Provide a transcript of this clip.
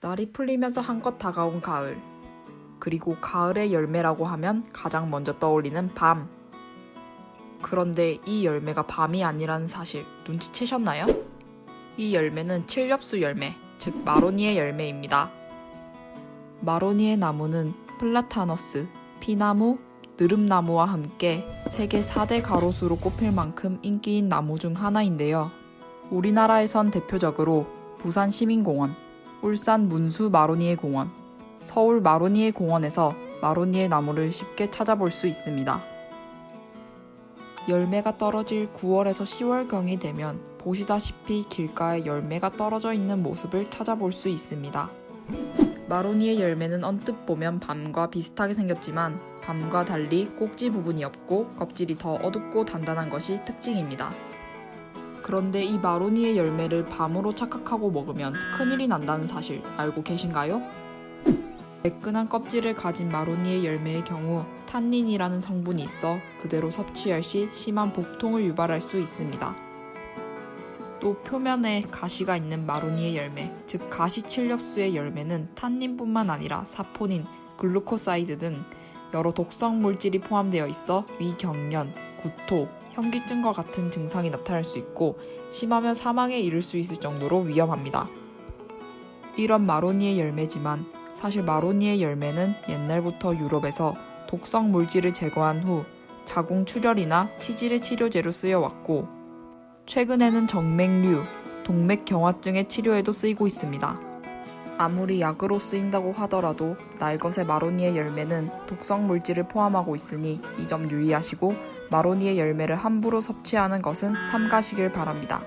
날이 풀리면서 한껏 다가온 가을. 그리고 가을의 열매라고 하면 가장 먼저 떠올리는 밤. 그런데 이 열매가 밤이 아니라는 사실 눈치채셨나요? 이 열매는 칠엽수 열매, 즉 마로니의 열매입니다. 마로니의 나무는 플라타너스, 피나무, 느릅나무와 함께 세계 4대 가로수로 꼽힐 만큼 인기인 나무 중 하나인데요. 우리나라에선 대표적으로 부산 시민공원, 울산 문수 마로니에 공원, 서울 마로니에 공원에서 마로니에 나무를 쉽게 찾아볼 수 있습니다. 열매가 떨어질 9월에서 10월경이 되면 보시다시피 길가에 열매가 떨어져 있는 모습을 찾아볼 수 있습니다. 마로니의 열매는 언뜻 보면 밤과 비슷하게 생겼지만 밤과 달리 꼭지 부분이 없고 껍질이 더 어둡고 단단한 것이 특징입니다. 그런데 이 마로니의 열매를 밤으로 착각하고 먹으면 큰일이 난다는 사실 알고 계신가요? 매끈한 껍질을 가진 마로니의 열매의 경우 탄닌이라는 성분이 있어 그대로 섭취할 시 심한 복통을 유발할 수 있습니다. 또 표면에 가시가 있는 마로니의 열매, 즉 가시칠엽수의 열매는 탄닌뿐만 아니라 사포닌, 글루코사이드 등 여러 독성 물질이 포함되어 있어 위경련, 구토, 현기증과 같은 증상이 나타날 수 있고 심하면 사망에 이를 수 있을 정도로 위험합니다. 이런 마로니의 열매지만 사실 마로니의 열매는 옛날부터 유럽에서 독성 물질을 제거한 후 자궁 출혈이나 치질의 치료제로 쓰여왔고 최근에는 정맥류, 동맥경화증의 치료에도 쓰이고 있습니다. 아무리 약으로 쓰인다고 하더라도 날것의 마로니의 열매는 독성 물질을 포함하고 있으니 이 점 유의하시고 마로니의 열매를 함부로 섭취하는 것은 삼가시길 바랍니다.